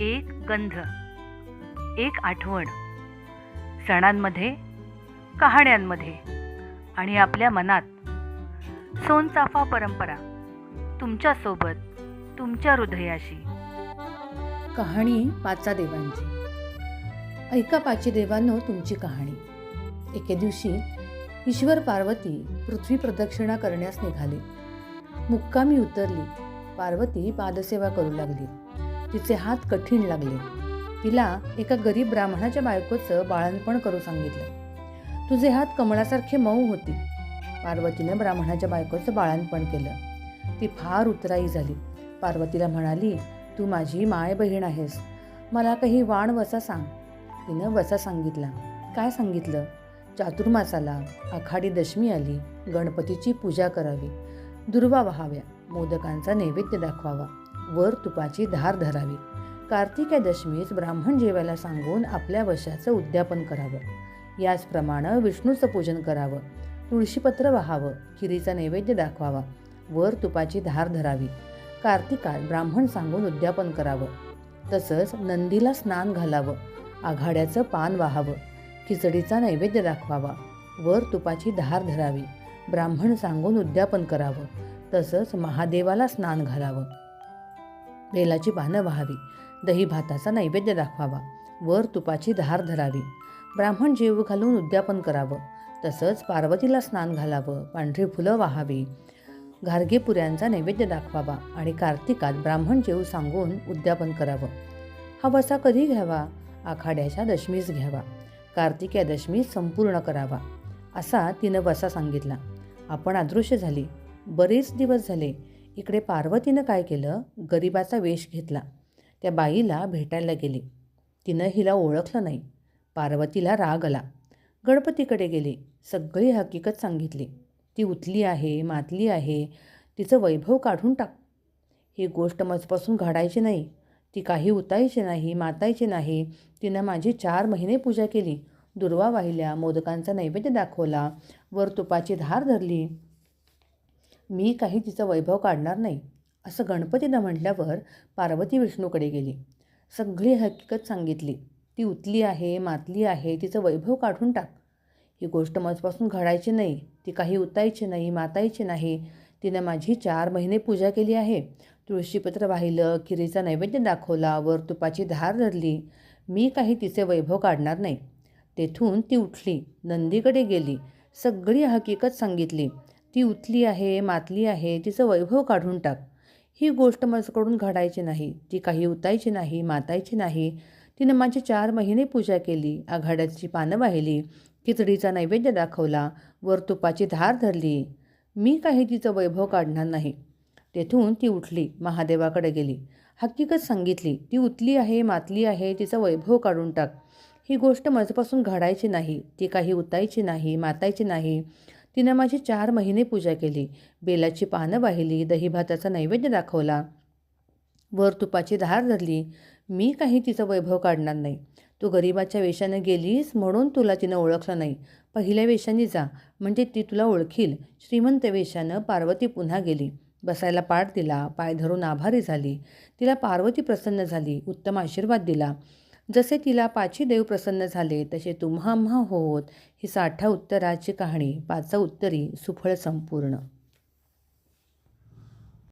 एक गंध एक आठवण. सणांमध्ये कहाण्यांमध्ये आणि आपल्या मनात सोनचाफा परंपरा तुमच्यासोबत तुमच्या हृदयाशी. कहाणी पाचा देवांची. ऐका पाची देवांनो तुमची कहाणी. एके दिवशी ईश्वर पार्वती पृथ्वी प्रदक्षिणा करण्यास निघाली. मुक्कामी उतरली. पार्वती पादसेवा करू लागली. तिचे हात कठीण लागले. तिला एका गरीब ब्राह्मणाच्या बायकोचं बाळणपण करू सांगितलं. तुझे हात कमळासारखे मऊ होती. पार्वतीनं ब्राह्मणाच्या बायकोचं बाळणपण केलं. ती फार उतराई झाली. पार्वतीला म्हणाली तू माझी माय बहीण आहेस. मला काही वाण वसा सांग. तिनं वसा सांगितला. काय सांगितलं? चातुर्मासाला आखाडी दशमी आली. गणपतीची पूजा करावी. दुर्वा व्हाव्या. मोदकांचा नैवेद्य दाखवावा. वर तुपाची धार धरावी. कार्तिक या दशमीस ब्राह्मण जेवायला सांगून आपल्या वशाचं उद्यापन करावं. याचप्रमाणे विष्णूचं पूजन करावं. तुळशीपत्र वाहावं खिरीचा नैवेद्य दाखवावा वर तुपाची धार धरावी. कार्तिकात ब्राह्मण सांगून उद्यापन करावं. तसंच नंदीला स्नान घालावं आघाड्याचं पान वाहावं खिचडीचा नैवेद्य दाखवावा वर तुपाची धार धरावी. ब्राह्मण सांगून उद्यापन करावं. तसंच महादेवाला स्नान घालावं. बेलाची पानं व्हावी. दही भाताचा नैवेद्य दाखवावा. वर तुपाची धार धरावी. ब्राह्मण जीव घालून उद्यापन करावं. तसंच पार्वतीला स्नान घालावं. पांढरी फुलं वाहावी. घारगेपुऱ्यांचा नैवेद्य दाखवावा आणि कार्तिकात ब्राह्मण जेव सांगून उद्यापन करावं. हा वसा कधी घ्यावा? आखाड्याच्या दशमीस घ्यावा. कार्तिक या दशमीस संपूर्ण करावा. असा तिनं वसा सांगितला. आपण अदृश्य झाली. बरेच दिवस झाले. इकडे पार्वतीनं काय केलं? गरिबाचा वेश घेतला. त्या बाईला भेटायला गेली. तिनं हिला ओळखलं नाही. पार्वतीला राग आला. गणपतीकडे गेली. सगळी हकीकत सांगितली. ती उतली आहे मातली आहे. तिचं वैभव काढून टाक. ही गोष्ट मजपासून घडायची नाही. ती काही उतायची नाही मातायची नाही. तिनं माझी चार महिने पूजा केली. दुर्वा वाहिल्या मोदकांचा नैवेद्य दाखवला. वर तुपाची धार धरली. मी काही तिचं वैभव काढणार नाही असं गणपतीनं म्हटल्यावर पार्वती विष्णूकडे गेली. सगळी हकीकत सांगितली. ती उतली आहे मातली आहे तिचं वैभव काढून टाक. ही गोष्ट मजपासून घडायची नाही ती काही उतायची नाही मातायची नाही. तिनं माझी चार महिने पूजा केली आहे. तुळशीपत्र वाहिलं खिरीचा नैवेद्य दाखवला वर तुपाची धार धरली. मी काही तिचे वैभव काढणार नाही. तेथून ती उठली नंदीकडे गेली. सगळी हकीकत सांगितली. ती उथली आहे मातली आहे तिचं वैभव काढून टाक. ही गोष्ट माझ्याकडून घडायची नाही ती काही उतायची नाही मातायची नाही. तिनं माझे चार महिने पूजा केली आघाड्याची पानं वाहिली खिचडीचा नैवेद्य दाखवला वर तुपाची धार धरली. मी काही तिचं वैभव काढणार नाही. तेथून ती उठली महादेवाकडे गेली. हकीकत सांगितली ती उतली आहे मातली आहे तिचं वैभव काढून टाक. ही गोष्ट माझ्यापासून घडायची नाही ती काही उतायची नाही मातायची नाही. तिनं माझी चार महिने पूजा केली. बेलाची पानं वाहिली दहीभाताचा नैवेद्य दाखवला. वर तुपाची धार धरली. मी काही तिचं वैभव काढणार नाही. तू गरिबाच्या वेशानं गेलीस म्हणून तुला तिनं ओळखलं नाही. पहिल्या वेशाने जा म्हणजे ती तुला ओळखील. श्रीमंत वेशानं पार्वती पुन्हा गेली. बसायला पाठ दिला पाय धरून आभारी झाली. तिला पार्वती प्रसन्न झाली उत्तम आशीर्वाद दिला. जसे तिला पाची देव प्रसन्न झाले तसे तुम्हा होत. ही साठा उत्तराची कहाणी पाचा उत्तरी सुफळ संपूर्ण.